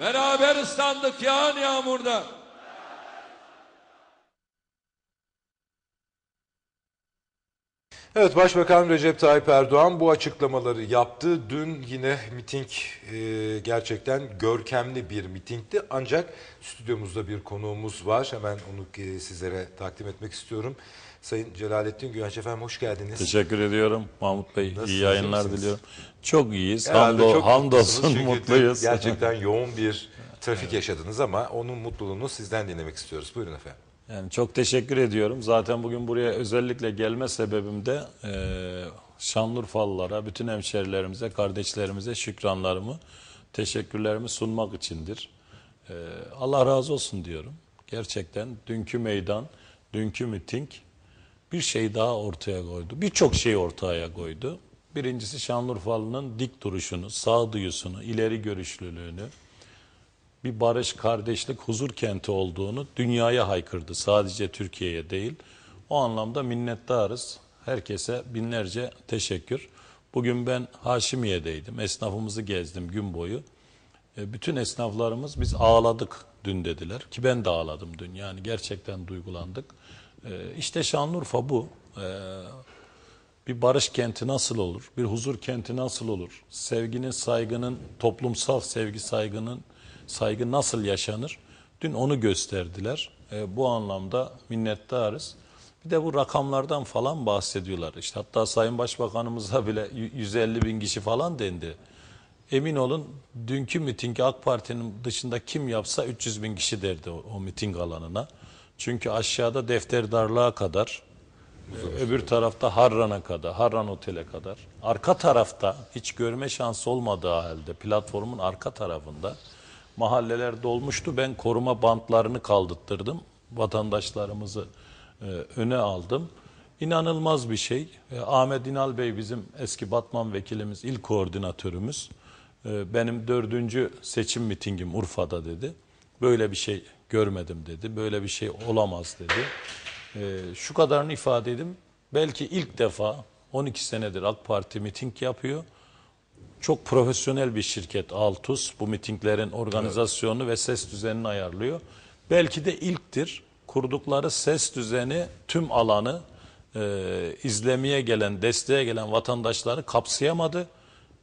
Beraber ıslandık yağan yağmurda. Evet Başbakan Recep Tayyip Erdoğan bu açıklamaları yaptı. Dün yine miting e, gerçekten görkemli bir mitingdi. Ancak stüdyomuzda bir konuğumuz var. Hemen onu e, sizlere takdim etmek istiyorum. Sayın Celalettin Güvenç efendim hoş geldiniz. Teşekkür ediyorum Mahmut Bey. Nasılsınız, iyi yayınlar misiniz? diliyorum. Çok iyiyiz. Hamdo, çok hamdolsun mutluyuz. Gerçekten yoğun bir trafik yaşadınız ama onun mutluluğunu sizden dinlemek istiyoruz. Buyurun efendim. Yani çok teşekkür ediyorum. Zaten bugün buraya özellikle gelme sebebim de e, Şanlıurfalılara, bütün hemşerilerimize, kardeşlerimize şükranlarımı, teşekkürlerimi sunmak içindir. E, Allah razı olsun diyorum. Gerçekten dünkü meydan, dünkü miting bir şey daha ortaya koydu. Birçok şey ortaya koydu. Birincisi Şanlıurfalı'nın dik duruşunu, sağduyusunu, ileri görüşlülüğünü, bir barış, kardeşlik, huzur kenti olduğunu dünyaya haykırdı. Sadece Türkiye'ye değil. O anlamda minnettarız. Herkese binlerce teşekkür. Bugün ben Haşimiye'deydim. Esnafımızı gezdim gün boyu. E, Bütün esnaflarımız biz ağladık dün dediler. Ki ben de ağladım dün. Yani gerçekten duygulandık. E, İşte Şanlıurfa bu. E, bir barış kenti nasıl olur? Bir huzur kenti nasıl olur? Sevginin, saygının, toplumsal sevgi, saygının saygı nasıl yaşanır? Dün onu gösterdiler. E, bu anlamda minnettarız. Bir de bu rakamlardan falan bahsediyorlar. İşte hatta Sayın Başbakanımıza bile y- 150 bin kişi falan dendi. Emin olun dünkü mitingi AK Parti'nin dışında kim yapsa 300 bin kişi derdi o, o miting alanına. Çünkü aşağıda defterdarlığa kadar, e, öbür tarafta Harran'a kadar, Harran Otel'e kadar, arka tarafta hiç görme şansı olmadığı halde platformun arka tarafında mahalleler dolmuştu. Ben koruma bantlarını kaldırttırdım. Vatandaşlarımızı e, öne aldım. İnanılmaz bir şey. E, Ahmet İnal Bey bizim eski Batman vekilimiz, il koordinatörümüz. E, benim dördüncü seçim mitingim Urfa'da dedi. Böyle bir şey görmedim dedi. Böyle bir şey olamaz dedi. E, şu kadarını ifade edeyim. Belki ilk defa 12 senedir AK Parti miting yapıyor. Çok profesyonel bir şirket Altus bu mitinglerin organizasyonu ve ses düzenini ayarlıyor. Belki de ilktir kurdukları ses düzeni tüm alanı e, izlemeye gelen, desteğe gelen vatandaşları kapsayamadı.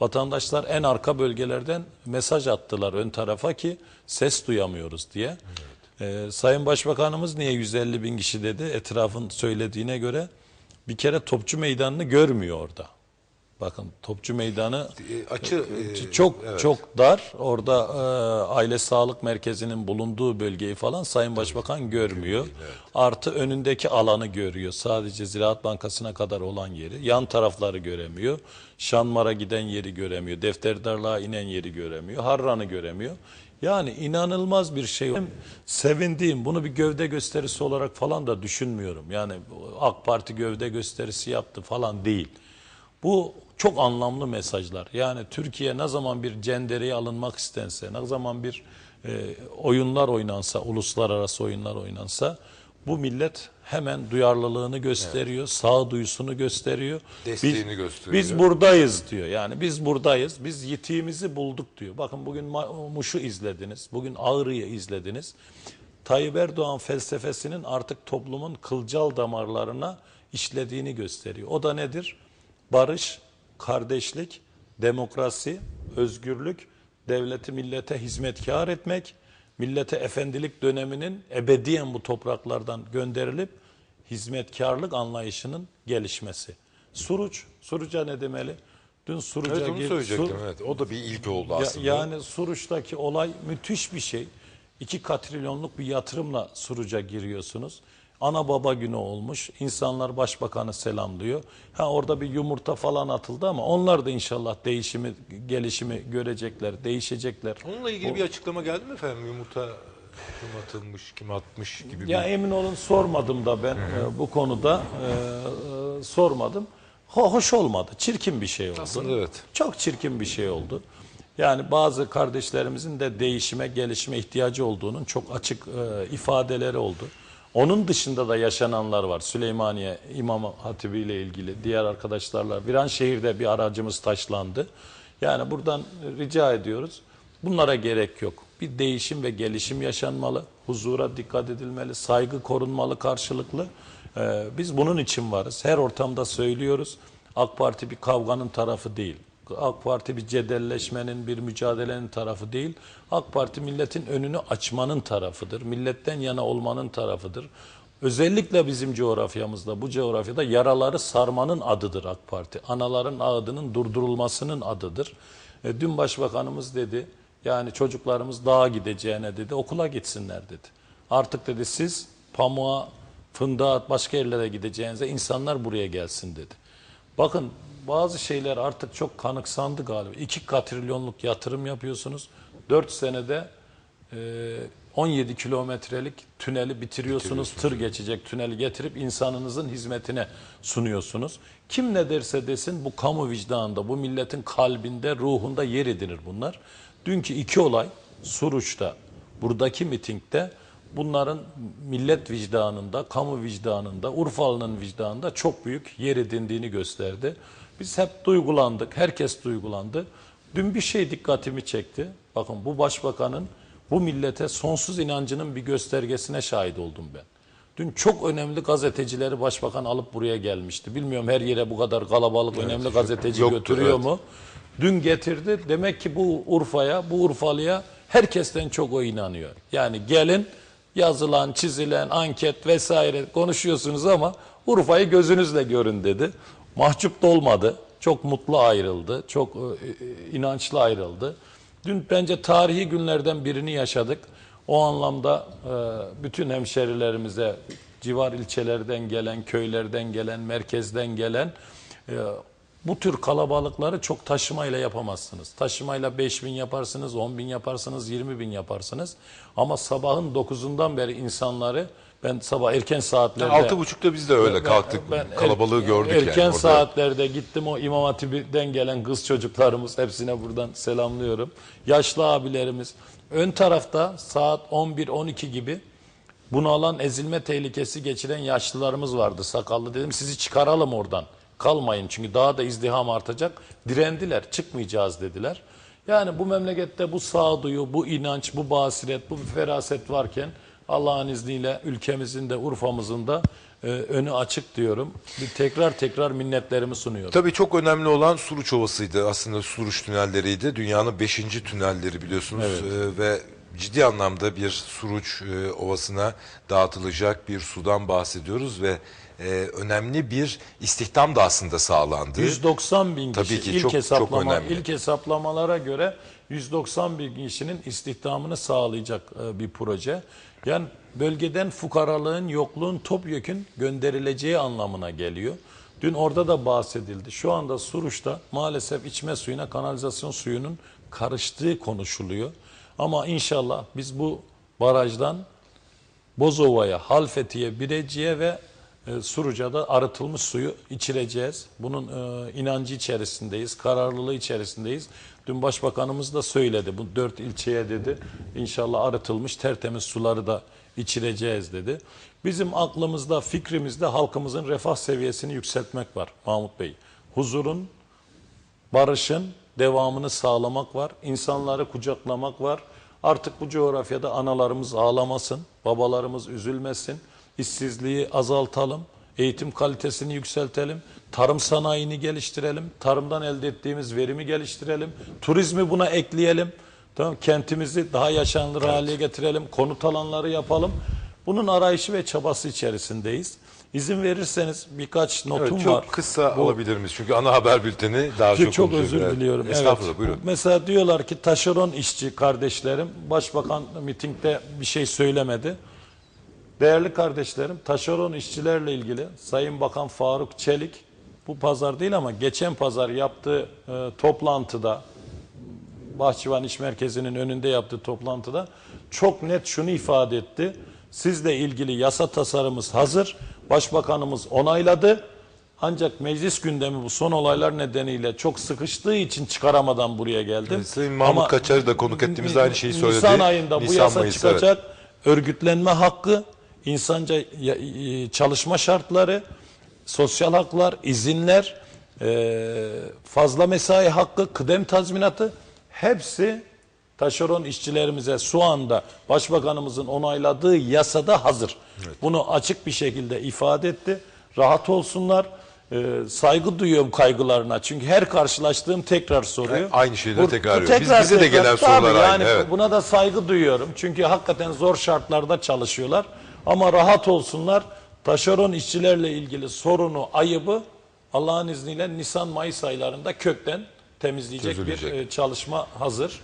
Vatandaşlar en arka bölgelerden mesaj attılar ön tarafa ki ses duyamıyoruz diye. E, Sayın Başbakanımız niye 150 bin kişi dedi etrafın söylediğine göre bir kere topçu meydanını görmüyor orada. Bakın topçu meydanı E, açı e, çok evet. çok dar. Orada e, aile sağlık merkezinin bulunduğu bölgeyi falan Sayın Başbakan görmüyor. Artı önündeki alanı görüyor. Sadece Ziraat Bankası'na kadar olan yeri. Yan tarafları göremiyor. Şanmar'a giden yeri göremiyor. Defterdarlığa inen yeri göremiyor. Harran'ı göremiyor. Yani inanılmaz bir şey. Hem sevindiğim bunu bir gövde gösterisi olarak falan da düşünmüyorum. Yani AK Parti gövde gösterisi yaptı falan değil. Bu çok anlamlı mesajlar. Yani Türkiye ne zaman bir cendereye alınmak istense, ne zaman bir e, oyunlar oynansa, uluslararası oyunlar oynansa bu millet hemen duyarlılığını gösteriyor, sağduyusunu gösteriyor. Desteğini biz, gösteriyor. Biz buradayız diyor. Yani biz buradayız, biz yitiğimizi bulduk diyor. Bakın bugün Muş'u izlediniz, bugün Ağrı'yı izlediniz. Tayyip Erdoğan felsefesinin artık toplumun kılcal damarlarına işlediğini gösteriyor. O da nedir? Barış, kardeşlik, demokrasi, özgürlük, devleti millete hizmetkar etmek, millete efendilik döneminin ebediyen bu topraklardan gönderilip hizmetkarlık anlayışının gelişmesi. Suruç, Suruç'a ne demeli? Dün Suruç'a Evet onu söyleyecektim. Sur- Evet. O da bir ilk oldu ya- aslında. yani Suruç'taki olay müthiş bir şey. 2 katrilyonluk bir yatırımla Suruç'a giriyorsunuz. Ana baba günü olmuş. İnsanlar başbakanı selamlıyor. Ha orada bir yumurta falan atıldı ama onlar da inşallah değişimi, gelişimi görecekler, değişecekler. Onunla ilgili bir açıklama geldi mi efendim? Yumurta kim atılmış, kim atmış gibi Ya bir... emin olun sormadım da ben e, bu konuda e, e, sormadım. Ho- hoş olmadı. Çirkin bir şey oldu. Aslında evet. Çok çirkin bir şey oldu. Yani bazı kardeşlerimizin de değişime, gelişime ihtiyacı olduğunun çok açık e, ifadeleri oldu. Onun dışında da yaşananlar var. Süleymaniye İmam Hatibi ile ilgili diğer arkadaşlarla. Viranşehir'de bir aracımız taşlandı. Yani buradan rica ediyoruz. Bunlara gerek yok. Bir değişim ve gelişim yaşanmalı. Huzura dikkat edilmeli. Saygı korunmalı karşılıklı. Ee, biz bunun için varız. Her ortamda söylüyoruz. AK Parti bir kavganın tarafı değil. AK Parti bir cedelleşmenin, bir mücadelenin tarafı değil. AK Parti milletin önünü açmanın tarafıdır. Milletten yana olmanın tarafıdır. Özellikle bizim coğrafyamızda, bu coğrafyada yaraları sarmanın adıdır AK Parti. Anaların ağıdının durdurulmasının adıdır. E, dün Başbakanımız dedi, yani çocuklarımız dağa gideceğine dedi, okula gitsinler dedi. Artık dedi siz pamuğa, fındığa, başka yerlere gideceğinize insanlar buraya gelsin dedi. Bakın bazı şeyler artık çok kanıksandı galiba. 2 katrilyonluk yatırım yapıyorsunuz. 4 senede e, 17 kilometrelik tüneli bitiriyorsunuz. Tır geçecek tüneli getirip insanınızın hizmetine sunuyorsunuz. Kim ne derse desin bu kamu vicdanında, bu milletin kalbinde, ruhunda yer edinir bunlar. Dünkü iki olay Suruç'ta, buradaki mitingde bunların millet vicdanında, kamu vicdanında, Urfalı'nın vicdanında çok büyük yer edindiğini gösterdi. Biz hep duygulandık, herkes duygulandı. Dün bir şey dikkatimi çekti. Bakın bu başbakanın bu millete sonsuz inancının bir göstergesine şahit oldum ben. Dün çok önemli gazetecileri başbakan alıp buraya gelmişti. Bilmiyorum her yere bu kadar kalabalık önemli gazeteci yoktu, götürüyor evet. mu? Dün getirdi. Demek ki bu Urfa'ya, bu Urfalı'ya herkesten çok o inanıyor. Yani gelin yazılan, çizilen, anket vesaire konuşuyorsunuz ama Urfa'yı gözünüzle görün dedi. Mahcup da olmadı. Çok mutlu ayrıldı. Çok e, e, inançlı ayrıldı. Dün bence tarihi günlerden birini yaşadık. O anlamda e, bütün hemşerilerimize civar ilçelerden gelen, köylerden gelen, merkezden gelen bu tür kalabalıkları çok taşımayla yapamazsınız. Taşımayla 5 bin yaparsınız, 10 bin yaparsınız, 20 bin yaparsınız. Ama sabahın 9'undan beri insanları ben sabah erken saatlerde... Altı buçukta biz de öyle kalktık. Ben Kalabalığı er- gördük erken yani orada. saatlerde gittim o İmam Hatip'den gelen kız çocuklarımız hepsine buradan selamlıyorum. Yaşlı abilerimiz. Ön tarafta saat 11-12 gibi bunu alan ezilme tehlikesi geçiren yaşlılarımız vardı sakallı. Dedim sizi çıkaralım oradan. Kalmayın çünkü daha da izdiham artacak. Direndiler çıkmayacağız dediler. Yani bu memlekette bu sağduyu, bu inanç, bu basiret, bu feraset varken Allah'ın izniyle ülkemizin de Urfa'mızın da e, önü açık diyorum. Bir tekrar tekrar minnetlerimi sunuyorum. Tabii çok önemli olan Suruç Ovası'ydı. Aslında Suruç tünelleriydi. Dünyanın beşinci tünelleri biliyorsunuz. Ee, ve ciddi anlamda bir Suruç e, Ovası'na dağıtılacak bir sudan bahsediyoruz ve e, önemli bir istihdam da aslında sağlandı. 190 bin Tabii kişi ki ilk çok- çok hesaplama önemli. ilk hesaplamalara göre 190 bin kişinin istihdamını sağlayacak e, bir proje. Yani bölgeden fukaralığın, yokluğun, topyekün gönderileceği anlamına geliyor. Dün orada da bahsedildi. Şu anda Suruç'ta maalesef içme suyuna kanalizasyon suyunun karıştığı konuşuluyor. Ama inşallah biz bu barajdan Bozova'ya, Halfeti'ye, Birecik'e ve e, Suruca'da arıtılmış suyu içireceğiz. Bunun e, inancı içerisindeyiz, kararlılığı içerisindeyiz. Dün Başbakanımız da söyledi. Bu dört ilçeye dedi. İnşallah arıtılmış tertemiz suları da içireceğiz dedi. Bizim aklımızda, fikrimizde halkımızın refah seviyesini yükseltmek var Mahmut Bey. Huzurun, barışın devamını sağlamak var. İnsanları kucaklamak var. Artık bu coğrafyada analarımız ağlamasın, babalarımız üzülmesin. İşsizliği azaltalım, eğitim kalitesini yükseltelim, tarım sanayini geliştirelim, tarımdan elde ettiğimiz verimi geliştirelim, turizmi buna ekleyelim. Tamam, kentimizi daha yaşanılır hale getirelim, konut alanları yapalım. Bunun arayışı ve çabası içerisindeyiz. İzin verirseniz birkaç notum Evet, çok var. kısa Bu- alabilir miyiz? Çünkü ana haber bülteni daha çok, çok çok özür Evet. diliyorum. Estağfurullah evet. buyurun. Mesela diyorlar ki taşeron işçi kardeşlerim başbakan mitingde bir şey söylemedi. Değerli kardeşlerim taşeron işçilerle ilgili Sayın Bakan Faruk Çelik bu pazar değil ama geçen pazar yaptığı e, toplantıda Bahçıvan İş Merkezi'nin önünde yaptığı toplantıda çok net şunu ifade etti. Sizle ilgili yasa tasarımız hazır. Başbakanımız onayladı. Ancak meclis gündemi bu son olaylar nedeniyle çok sıkıştığı için çıkaramadan buraya geldim. Sayın Mahmut Ama Kaçar'ı da konuk ettiğimizde aynı şeyi söyledi. Nisan ayında bu Nisan, yasa Mayıs, çıkacak. Örgütlenme hakkı, insanca çalışma şartları, sosyal haklar, izinler, e, fazla mesai hakkı, kıdem tazminatı hepsi taşeron işçilerimize şu anda Başbakanımızın onayladığı yasada hazır. Bunu açık bir şekilde ifade etti. Rahat olsunlar. Ee, saygı duyuyorum kaygılarına. Çünkü her karşılaştığım tekrar soruyor. E, aynı şeyleri Bu- tekrarlıyor. bu Biz- bize de gelen sorular aynı, yani evet. Buna da saygı duyuyorum. Çünkü hakikaten zor şartlarda çalışıyorlar. Ama rahat olsunlar. Taşeron işçilerle ilgili sorunu, ayıbı Allah'ın izniyle Nisan-Mayıs aylarında kökten temizleyecek Çözülecek. bir e, çalışma hazır.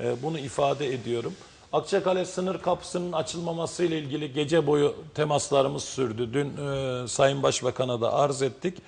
E, bunu ifade ediyorum. Akçakale sınır kapısının açılmaması ile ilgili gece boyu temaslarımız sürdü. Dün e, Sayın Başbakan'a da arz ettik.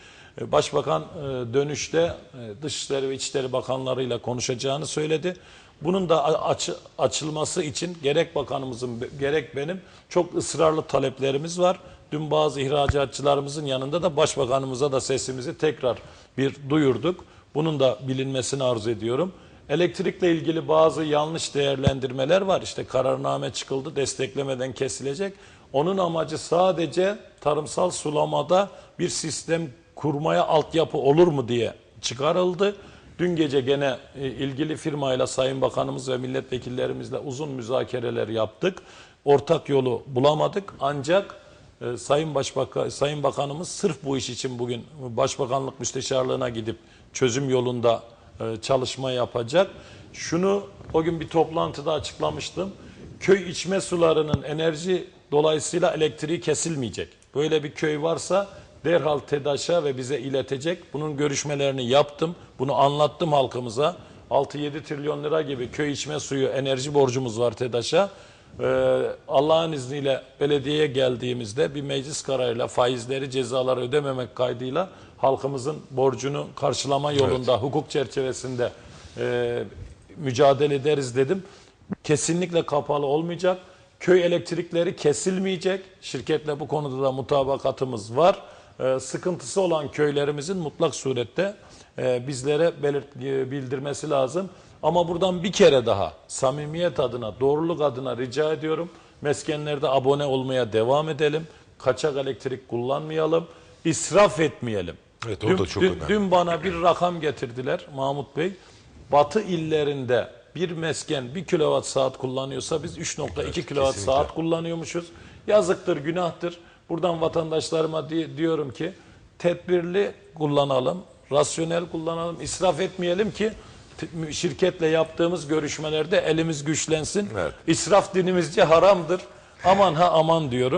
E, Başbakan e, dönüşte e, Dışişleri ve İçişleri Bakanlarıyla konuşacağını söyledi. Bunun da a- açı- açılması için gerek bakanımızın gerek benim çok ısrarlı taleplerimiz var. Dün bazı ihracatçılarımızın yanında da başbakanımıza da sesimizi tekrar bir duyurduk. Bunun da bilinmesini arzu ediyorum. Elektrikle ilgili bazı yanlış değerlendirmeler var. İşte kararname çıkıldı, desteklemeden kesilecek. Onun amacı sadece tarımsal sulamada bir sistem kurmaya altyapı olur mu diye çıkarıldı. Dün gece gene e, ilgili firmayla Sayın Bakanımız ve milletvekillerimizle uzun müzakereler yaptık. Ortak yolu bulamadık. Ancak e, Sayın Başbakan Sayın Bakanımız sırf bu iş için bugün Başbakanlık Müsteşarlığına gidip çözüm yolunda e, çalışma yapacak. Şunu o gün bir toplantıda açıklamıştım. Köy içme sularının enerji dolayısıyla elektriği kesilmeyecek. Böyle bir köy varsa derhal TEDAŞ'a ve bize iletecek. Bunun görüşmelerini yaptım. Bunu anlattım halkımıza. 6-7 trilyon lira gibi köy içme suyu enerji borcumuz var TEDAŞ'a. Ee, Allah'ın izniyle belediyeye geldiğimizde bir meclis kararıyla faizleri cezaları ödememek kaydıyla halkımızın borcunu karşılama yolunda hukuk çerçevesinde e, mücadele ederiz dedim. Kesinlikle kapalı olmayacak. Köy elektrikleri kesilmeyecek. Şirketle bu konuda da mutabakatımız var. Ee, sıkıntısı olan köylerimizin mutlak surette e, bizlere belirt, e, bildirmesi lazım. Ama buradan bir kere daha samimiyet adına, doğruluk adına rica ediyorum. Meskenlerde abone olmaya devam edelim. Kaçak elektrik kullanmayalım. israf etmeyelim. Evet, o dün, da çok dün- önemli. Dün bana bir rakam getirdiler Mahmut Bey. Batı illerinde bir mesken 1 kilowatt saat kullanıyorsa biz 3.2 kilowatt kesinlikle. saat kullanıyormuşuz. Yazıktır, günahtır. Buradan vatandaşlarıma di- diyorum ki tedbirli kullanalım, rasyonel kullanalım, israf etmeyelim ki şirketle yaptığımız görüşmelerde elimiz güçlensin. Evet. İsraf dinimizce haramdır. Aman ha aman diyorum.